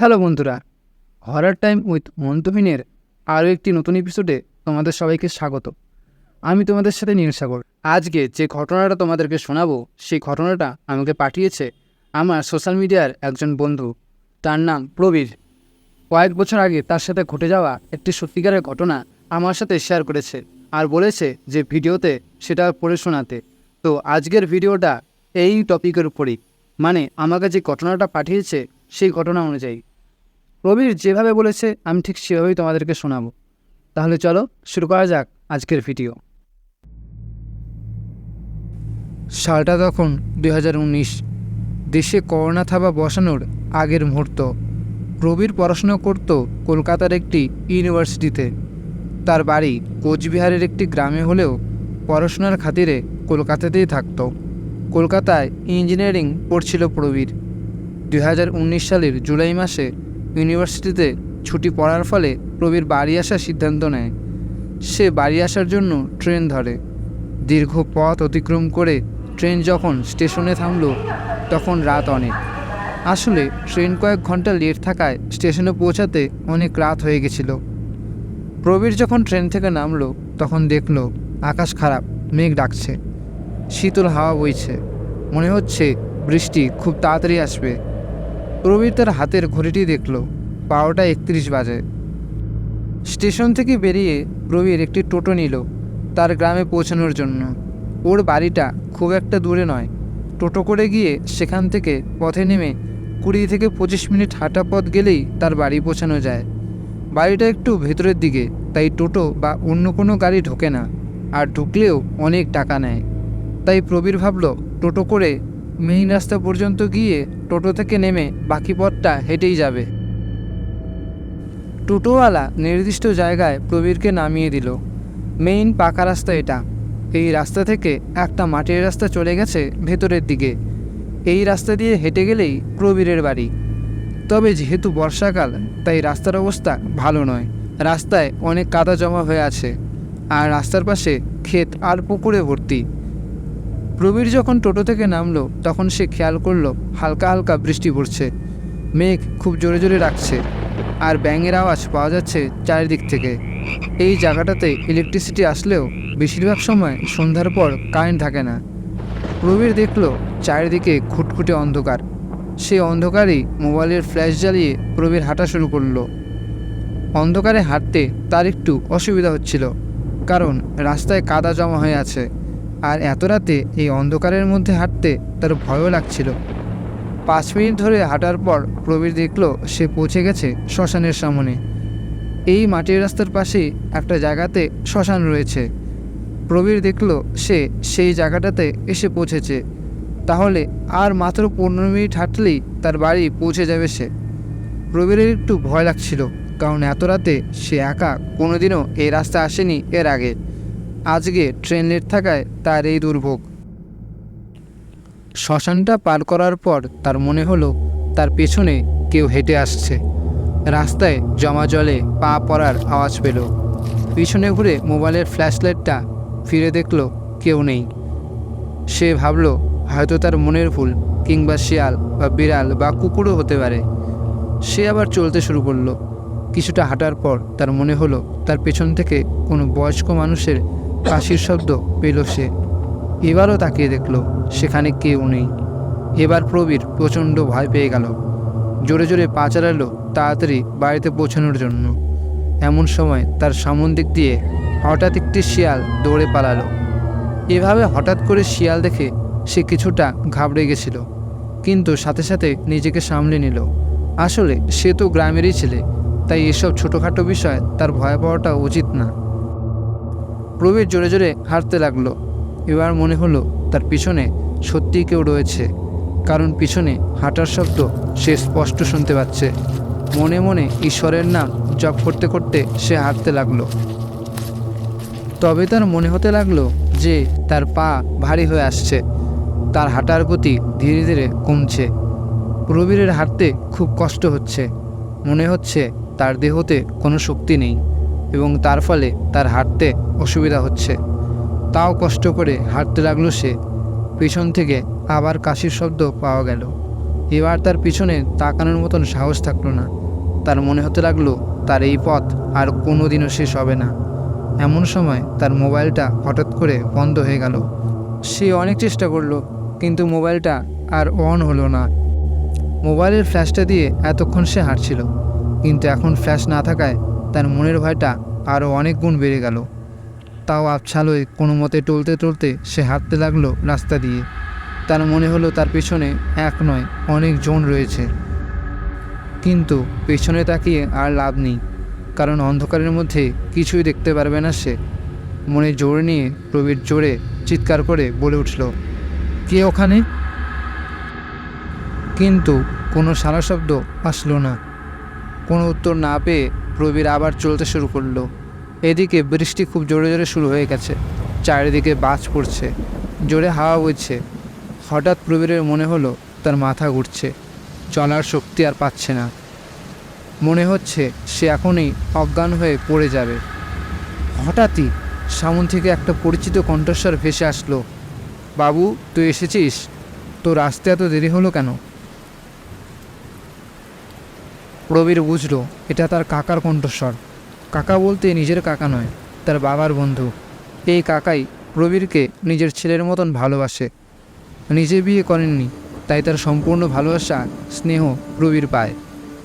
Hello বন্ধুরা, হরার time with মন্তহীনের আরও একটি নতুন এপিসোডে তোমাদের সবাইকে স্বাগত। আমি তোমাদের সাথে নীল সাগর। আজকে যে ঘটনাটা তোমাদেরকে শোনাবো, সেই ঘটনাটা আমাকে পাঠিয়েছে আমার সোশ্যাল মিডিয়ার একজন বন্ধু। তার নাম প্রবীর। কয়েক বছর আগে তার সাথে ঘটে যাওয়া একটি সত্যিকারের ঘটনা আমার সাথে শেয়ার করেছে আর বলেছে যে ভিডিওতে সেটা পড়ে শোনাতে। তো আজকের ভিডিওটা এই টপিকের উপরই। মানে আমাকে যে ঘটনাটা পাঠিয়েছে সেই ঘটনা অনুযায়ী। প্রবীর যেভাবে বলেছে, আমি ঠিক সেভাবেই তোমাদেরকে শোনাবো। তাহলে চলো, শুরু করা যাক আজকের ভিডিও। সালটা তখন দুই হাজার উনিশ। দেশে করোনা থাবা বসানোর আগের মুহূর্ত। প্রবীর পড়াশোনা করত কলকাতার একটি ইউনিভার্সিটিতে। তার বাড়ি কোচবিহারের একটি গ্রামে হলেও পড়াশোনার খাতিরে কলকাতাতেই থাকত। কলকাতায় ইঞ্জিনিয়ারিং পড়ছিল প্রবীর। দুই হাজার উনিশ সালের জুলাই মাসে ইউনিভার্সিটিতে ছুটি পড়ার ফলে প্রবীর বাড়ি আসার সিদ্ধান্ত নেয়। সে বাড়ি আসার জন্য ট্রেন ধরে। দীর্ঘ পথ অতিক্রম করে ট্রেন যখন স্টেশনে থামল, তখন রাত অনেক। আসলে ট্রেন কয়েক ঘণ্টা লেট থাকায় স্টেশনে পৌঁছাতে অনেক রাত হয়ে গেছিল। প্রবীর যখন ট্রেন থেকে নামলো, তখন দেখল আকাশ খারাপ, মেঘ ডাকছে। শীতল হাওয়া বইছে। মনে হচ্ছে বৃষ্টি খুব তাড়াতাড়ি আসবে। প্রবীর তার হাতের ঘড়িটি দেখল, বারোটা একত্রিশ বাজে। স্টেশন থেকে বেরিয়ে প্রবীর একটি টোটো নিল, তার গ্রামে পৌঁছানোর জন্য। ওর বাড়িটা খুব একটা দূরে নয়। টোটো করে গিয়ে সেখান থেকে পথে নেমে কুড়ি থেকে পঁচিশ মিনিট হাঁটা পথ গেলেই তার বাড়ি পৌঁছানো যায়। বাড়িটা একটু ভেতরের দিকে, তাই টোটো বা অন্য কোনো গাড়ি ঢোকে না, আর ঢুকলেও অনেক টাকা নেয়। তাই প্রবীর ভাবল, টোটো করে মেইন রাস্তা পর্যন্ত গিয়ে টোটো থেকে নেমে বাকি পথটা হেঁটেই যাবে। টোটোওয়ালা নির্দিষ্ট জায়গায় প্রবীরকে নামিয়ে দিল। মেইন পাকা রাস্তা এটা। এই রাস্তা থেকে একটা মাটির রাস্তা চলে গেছে ভেতরের দিকে। এই রাস্তা দিয়ে হেঁটে গেলেই প্রবীরের বাড়ি। তবে যেহেতু বর্ষাকাল, তাই রাস্তার অবস্থা ভালো নয়। রাস্তায় অনেক কাদা জমা হয়ে আছে। আর রাস্তার পাশে ক্ষেত আর পুকুরে ভর্তি। প্রবীর যখন টোটো থেকে নামলো, তখন সে খেয়াল করল, হালকা হালকা বৃষ্টি পড়ছে। মেঘ খুব জোরে জোরে রাখছে, আর ব্যাঙের আওয়াজ পাওয়া যাচ্ছে চারিদিক থেকে। এই জায়গাটাতে ইলেকট্রিসিটি আসলেও বেশিরভাগ সময় সন্ধ্যার পর কারেন্ট থাকে না। প্রবীর দেখল, চারিদিকে খুটখুটে অন্ধকার। সেই অন্ধকারেই মোবাইলের ফ্ল্যাশ জ্বালিয়ে প্রবীর হাঁটা শুরু করল। অন্ধকারে হাঁটতে তার একটু অসুবিধা হচ্ছিল, কারণ রাস্তায় কাদা জমা হয়ে আছে। আর এত রাতে এই অন্ধকারের মধ্যে হাঁটতে তার ভয়ও লাগছিল। পাঁচ মিনিট ধরে হাঁটার পর প্রবীর দেখল সে পৌঁছে গেছে শ্মশানের সামনে। এই মাটির রাস্তার পাশেই একটা জায়গাতে শ্মশান রয়েছে। প্রবীর দেখল সে সেই জায়গাটাতে এসে পৌঁছেছে। তাহলে আর মাত্র পনেরো মিনিট হাঁটলেই তার বাড়ি পৌঁছে যাবে সে। প্রবীরের একটু ভয় লাগছিল, কারণ এত রাতে সে একা কোনোদিনও এই রাস্তা আসেনি এর আগে। আজকে ট্রেন লেট থাকায় তার এই দুর্ভোগ। শ্মশানটা পার করার পর তার মনে হলো তার পেছনে কেউ হেঁটে আসছে। রাস্তায় জমা জলে পা পড়ার আওয়াজ পেল। পিছনে ঘুরে মোবাইলের ফ্ল্যাশ লাইটটা ফিরে দেখল কেউ নেই। সে ভাবল হয়তো তার মনের ভুল কিংবা শিয়াল বা বিড়াল বা কুকুরও হতে পারে। সে আবার চলতে শুরু করল। কিছুটা হাঁটার পর তার মনে হলো তার পেছন থেকে কোনো বয়স্ক মানুষের কাশির শব্দ পেল সে। এবারও তাকিয়ে দেখল সেখানে কেউ নেই। এবার প্রবীর প্রচণ্ড ভয় পেয়ে গেল। জোরে জোরে পা চালালো তাড়াতাড়ি বাড়িতে পৌঁছানোর জন্য। এমন সময় তার সামন দিক দিয়ে হঠাৎ একটি শিয়াল দৌড়ে পালালো। এভাবে হঠাৎ করে শিয়াল দেখে সে কিছুটা ঘাবড়ে গেছিল, কিন্তু সাথে সাথে নিজেকে সামলে নিল। আসলে সে তো গ্রামেরই ছেলে, তাই এসব ছোটোখাটো বিষয় তার ভয় পাওয়াটা উচিত না। প্রবীর জোরে জোরে হাঁটতে লাগল। এবার মনে হলো তার পিছনে সত্যিই কেউ রয়েছে, কারণ পিছনে হাঁটার শব্দ সে স্পষ্ট শুনতে পাচ্ছে। মনে মনে ঈশ্বরের নাম জপ করতে করতে সে হাঁটতে লাগল। তবে তার মনে হতে লাগল যে তার পা ভারী হয়ে আসছে, তার হাঁটার গতি ধীরে ধীরে কমছে। প্রবীরের হাঁটতে খুব কষ্ট হচ্ছে, মনে হচ্ছে তার দেহতে কোনো শক্তি নেই। এবং তার ফলে তার হাঁটতে অসুবিধা হচ্ছে। তাও কষ্ট করে হাঁটতে লাগল সে। পিছন থেকে আবার কাশির শব্দ পাওয়া গেল। এবার তার পিছনে তাকানোর মতন সাহস থাকল না। তার মনে হতে লাগল, তার এই পথ আর কোনো দিনও শেষ হবে না। এমন সময় তার মোবাইলটা হঠাৎ করে বন্ধ হয়ে গেল। সে অনেক চেষ্টা করল, কিন্তু মোবাইলটা আর অন হলো না। মোবাইলের ফ্ল্যাশটা দিয়ে এতক্ষণ সে হাঁটছিল, কিন্তু এখন ফ্ল্যাশ না থাকায় তার মনের ভয়টা আরও অনেক গুণ বেড়ে গেল। তাও আবছালোয় কোনো মতে টলতে টলতে সে হাঁটতে লাগল রাস্তা দিয়ে। তার মনে হলো তার পেছনে এক নয়, অনেক জন রয়েছে। কিন্তু পেছনে তাকিয়ে আর লাভ নেই, কারণ অন্ধকারের মধ্যে কিছুই দেখতে পারবে না সে। মনে জোর নিয়ে প্রবীর জোরে চিৎকার করে বলে উঠল, কে ওখানে? কিন্তু কোনো সারা শব্দ আসলো না। কোনো উত্তর না পেয়ে প্রবীর আবার চলতে শুরু করল। এদিকে বৃষ্টি খুব জোরে জোরে শুরু হয়ে গেছে। চারিদিকে বাজ পড়ছে, জোরে হাওয়া বইছে। হঠাৎ প্রবীরের মনে হলো, তার মাথা ঘুরছে, চলার শক্তি আর পাচ্ছে না। মনে হচ্ছে সে এখনই অজ্ঞান হয়ে পড়ে যাবে। হঠাৎই সামন থেকে একটা পরিচিত কণ্ঠস্বর ভেসে আসলো, বাবু, তুই এসেছিস? তোর আসতে এত দেরি হলো কেন? প্রবীর বুঝলো, এটা তার কাকার কণ্ঠস্বর। কাকা বলতে নিজের কাকা নয়, তার বাবার বন্ধু। এই কাকাই প্রবীরকে নিজের ছেলের মতন ভালোবাসে। নিজে বিয়ে করেননি, তাই তার সম্পূর্ণ ভালোবাসা, স্নেহ প্রবীর পায়।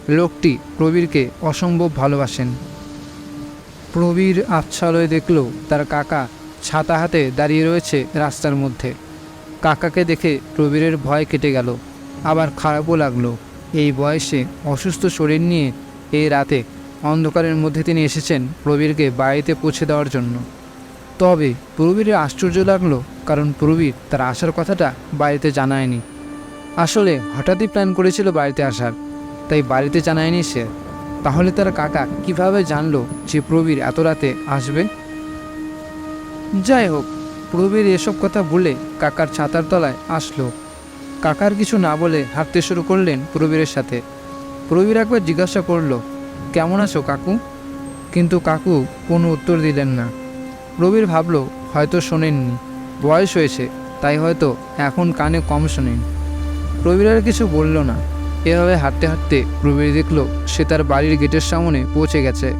লোকটি প্রবীরকে অসম্ভব ভালোবাসেন। প্রবীর আচ্ছালয়ে দেখল তার কাকা ছাতা হাতে দাঁড়িয়ে রয়েছে রাস্তার মধ্যে। কাকাকে দেখে প্রবীরের ভয় কেটে গেল, আবার খারাপও লাগল। এই বয়সে অসুস্থ শরীর নিয়ে এই রাতে অন্ধকারের মধ্যে তিনি এসেছেন প্রবীরকে বাড়িতে পৌঁছে দেওয়ার জন্য। তবে প্রবীরের আশ্চর্য লাগল কারণ প্রবীর তার আসার কথাটা বাড়িতে জানায়নি। আসলে হঠাৎই প্ল্যান করেছিল বাড়িতে আসার, তাই বাড়িতে জানায়নি সে। তাহলে তার কাকা কীভাবে জানলো যে প্রবীর এত রাতে আসবে? যাই হোক, প্রবীর এসব কথা বলে কাকার ছাতার তলায় আসলো। কাকার কিছু না বলে হাঁটতে শুরু করলেন প্রবীরের সাথে। প্রবীর একবার জিজ্ঞাসা করল, কেমন আছো কাকু? কিন্তু কাকু কোনো উত্তর দিলেন না। প্রবীর ভাবল, হয়তো শোনেননি। বয়স হয়েছে, তাই হয়তো এখন কানে কম শোনেন। প্রবীর আর কিছু বলল না। এভাবে হাঁটতে হাঁটতে প্রবীর দেখল, সে তার বাড়ির গেটের সামনে পৌঁছে গেছে।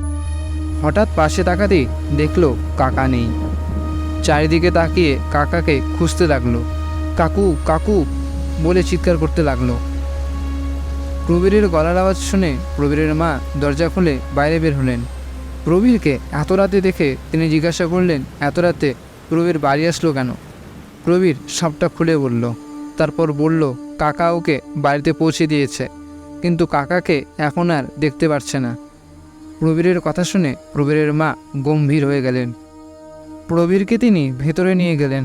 হঠাৎ পাশে তাকাতেই দেখল, কাকা নেই। চারিদিকে তাকিয়ে কাকাকে খুঁজতে লাগল। কাকু কাকু বলে চিৎকার করতে লাগল। প্রবীরের গলার আওয়াজ শুনে প্রবীরের মা দরজা খুলে বাইরে বের হলেন। প্রবীরকে এত রাতে দেখে তিনি জিজ্ঞাসা করলেন, এত রাতে প্রবীর বাড়ি আসলো কেন? প্রবীর সবটা খুলে বলল, তারপর বলল, কাকা ওকে বাড়িতে পৌঁছে দিয়েছে, কিন্তু কাকাকে এখন আর দেখতে পারছে না। প্রবীরের কথা শুনে প্রবীরের মা গম্ভীর হয়ে গেলেন। প্রবীরকে তিনি ভেতরে নিয়ে গেলেন।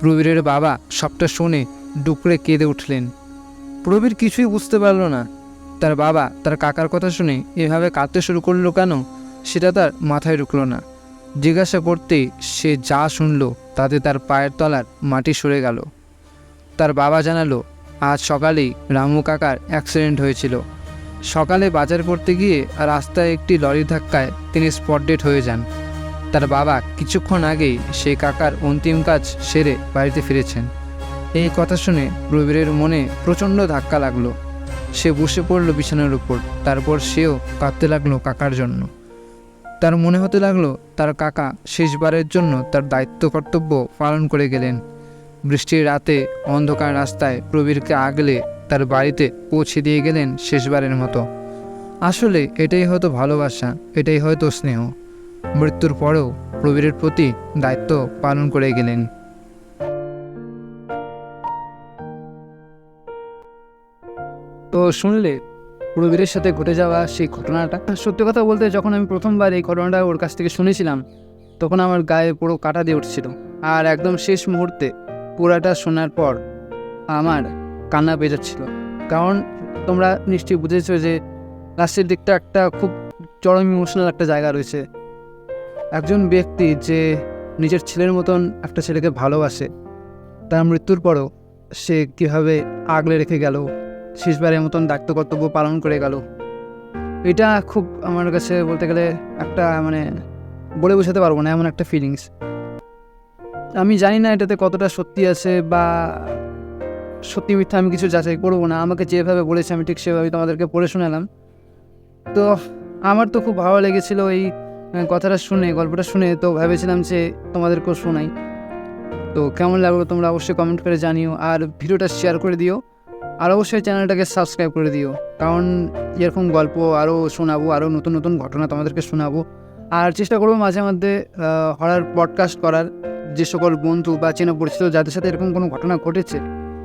প্রবীরের বাবা সবটা শুনে ডুকরে কেঁদে উঠলেন। প্রবীর কিছুই বুঝতে পারল না। তার বাবা তার কাকার কথা শুনে এভাবে কাঁদতে শুরু করল কেন, সেটা তার মাথায় ঢুকলো না। জিজ্ঞাসা করতেই সে যা শুনল তাতে তার পায়ের তলার মাটি সরে গেল। তার বাবা জানালো, আজ সকালেই রামু কাকার অ্যাক্সিডেন্ট হয়েছিল। সকালে বাজার করতে গিয়ে রাস্তায় একটি লরির ধাক্কায় তিনি স্পট ডেট হয়ে যান। তার বাবা কিছুক্ষণ আগেই সেই কাকার অন্তিম কাজ সেরে বাড়িতে ফিরেছেন। এই কথা শুনে প্রবীরের মনে প্রচণ্ড ধাক্কা লাগল। সে বসে পড়ল বিছানার উপর, তারপর সেও কাঁদতে লাগল কাকার জন্য। তার মনে হতে লাগল তার কাকা শেষবারের জন্য তার দায়িত্ব কর্তব্য পালন করে গেলেন। বৃষ্টির রাতে অন্ধকার রাস্তায় প্রবীরকে আগলে তার বাড়িতে পৌঁছে দিয়ে গেলেন শেষবারের মতো। আসলে এটাই হয়তো ভালোবাসা, এটাই হয়তো স্নেহ। মৃত্যুর পরেও প্রবীরের প্রতি দায়িত্ব পালন করে গেলেন। তো শুনলে প্রবীরের সাথে ঘটে যাওয়া সেই ঘটনাটা। সত্যি কথা বলতে যখন আমি প্রথমবার এই ঘটনাটা ওর কাছ থেকে শুনেছিলাম, তখন আমার গায়ে পুরো কাটা দিয়ে উঠছিল। আর একদম শেষ মুহূর্তে পুরাটা শোনার পর আমার কান্না বেজাচ্ছিল কারণ তোমরা নিশ্চয়ই বুঝেছ যে লাস্টের দিকটা একটা খুব চরম ইমোশনাল একটা জায়গা রয়েছে। একজন ব্যক্তি যে নিজের ছেলের মতন একটা ছেলেকে ভালোবাসে, তার মৃত্যুর পরও সে কীভাবে আগলে রেখে গেল শেষবারের মতন দায়িত্ব কর্তব্য পালন করে গেল। এটা খুব আমার কাছে বলতে গেলে একটা মানে বলে বোঝাতে পারব না, এমন একটা ফিলিংস আমি জানি না এটাতে কতটা সত্যি আছে বা সত্যি মিথ্যা আমি কিছু যাচাই করব না। আমাকে যেভাবে বলেছে আমি ঠিক সেভাবেই তোমাদেরকে পড়ে শোনালাম। তো আমার তো খুব ভালো লেগেছিলো এই কথাটা শুনে, গল্পটা শুনে। তো ভেবেছিলাম যে তোমাদেরকেও শোনাই। তো কেমন লাগল তোমরা অবশ্যই কমেন্ট করে জানিও। আর ভিডিওটা শেয়ার করে দিও। আর অবশ্যই চ্যানেলটাকে সাবস্ক্রাইব করে দিও, কারণ এরকম গল্প আরও শোনাবো, আরও নতুন নতুন ঘটনা তোমাদেরকে শোনাবো। আর চেষ্টা করব মাঝে মধ্যে হরার পডকাস্ট করার। যে সকল বন্ধু বা চেনা পরিচিত যাদের সাথে এরকম কোনো ঘটনা ঘটেছে,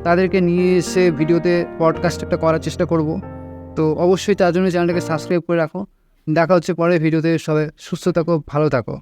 তাদেরকে নিয়ে এসে ভিডিওতে পডকাস্ট একটা করার চেষ্টা করব। তো অবশ্যই তার জন্য চ্যানেলটাকে সাবস্ক্রাইব করে রাখো। দেখা হচ্ছে পরে ভিডিওতে। সবাই সুস্থ থাকো, ভালো থাকো।